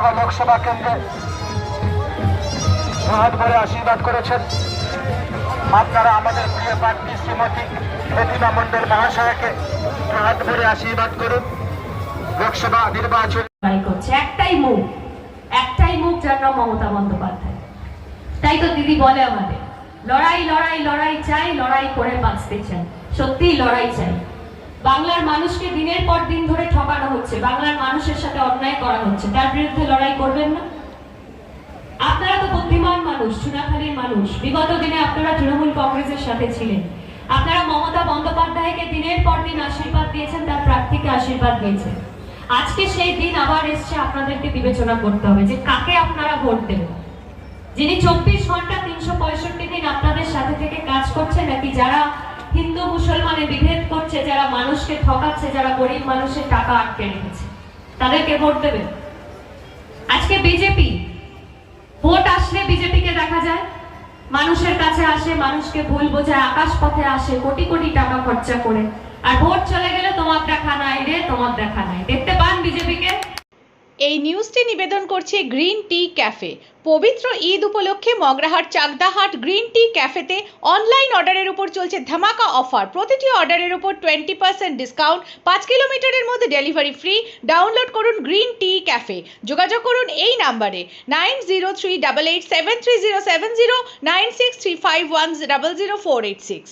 লোকসভা কেন্দ্রে হাত ভরে আশীর্বাদ করেছেন। আপনারা আমাদের প্রিয় শ্রীমতী প্রতিমা মহাশয়কে হাত ভরে আশীর্বাদ করুন। লোকসভা নির্বাচন একটাই মুখ। একটাই মুখ যার নাম মমতা বন্দ্যোপাধ্যায়। তাই তো দিদি বলে আমাদের, লড়াই লড়াই লড়াই চাই, লড়াই করে বাঁচতে চাই। সত্যিই লড়াই চাই। বাংলার মানুষকে দিনের পর দিন হচ্ছে, বাংলার মানুষের সাথে অন্যায় করা হচ্ছে, তার বিরুদ্ধে লড়াই করবেন না? আপনারা তো বুদ্ধিমান মানুষ, চুনাখালীর মানুষ। বিগত দিনে আপনারা তৃণমূল কংগ্রেসের সাথে ছিলেন। আপনারা মমতা বন্দ্যোপাধ্যায়কে দিনের পর দিন আশীর্বাদ দিয়েছেন, তার প্রার্থীকে আশীর্বাদ দিয়েছেন। আজকে সেই দিন আবার এসছে, আপনাদেরকে বিবেচনা করতে হবে যে কাকে আপনারা ভোট দেবেন। যিনি চব্বিশ ঘণ্টা তিনশো পঁয়ষট্টি দিন আপনাদের সাথে থেকে কাজ করছে নাকি যারা হিন্দু মুসলমানের বিভেদ মানুষকে ঠকাচ্ছে, যারা গরিব মানুষের টাকা আটকে রেখেছে। তাদেরকে ভোট দেবে। আজকে বিজেপি, ভোট আসলে বিজেপিকে দেখা যায়। মানুষের কাছে আসে, মানুষকে ভুল বোঝায় আকাশ পথে আসে, কোটি কোটি টাকা খরচা করে। আর ভোট চলে গেলে তোমার দেখা নাই রে, তোমার দেখা নাই। এই নিউজটি নিবেদন করছে গ্রিন টি ক্যাফে পবিত্র ঈদ উপলক্ষে মগরাহাট চাকদাহাট গ্রিন টি ক্যাফেতে অনলাইন অর্ডারের উপর চলছে ধামাকা অফার প্রতিটি অর্ডারের উপর টোয়েন্টি পার্সেন্ট ডিসকাউন্ট পাঁচ কিলোমিটারের মধ্যে ডেলিভারি ফ্রি ডাউনলোড করুন গ্রিন টি ক্যাফে যোগাযোগ করুন এই নাম্বারে nine zero three double eight seven three zero seven zero nine six three five one double zero four eight six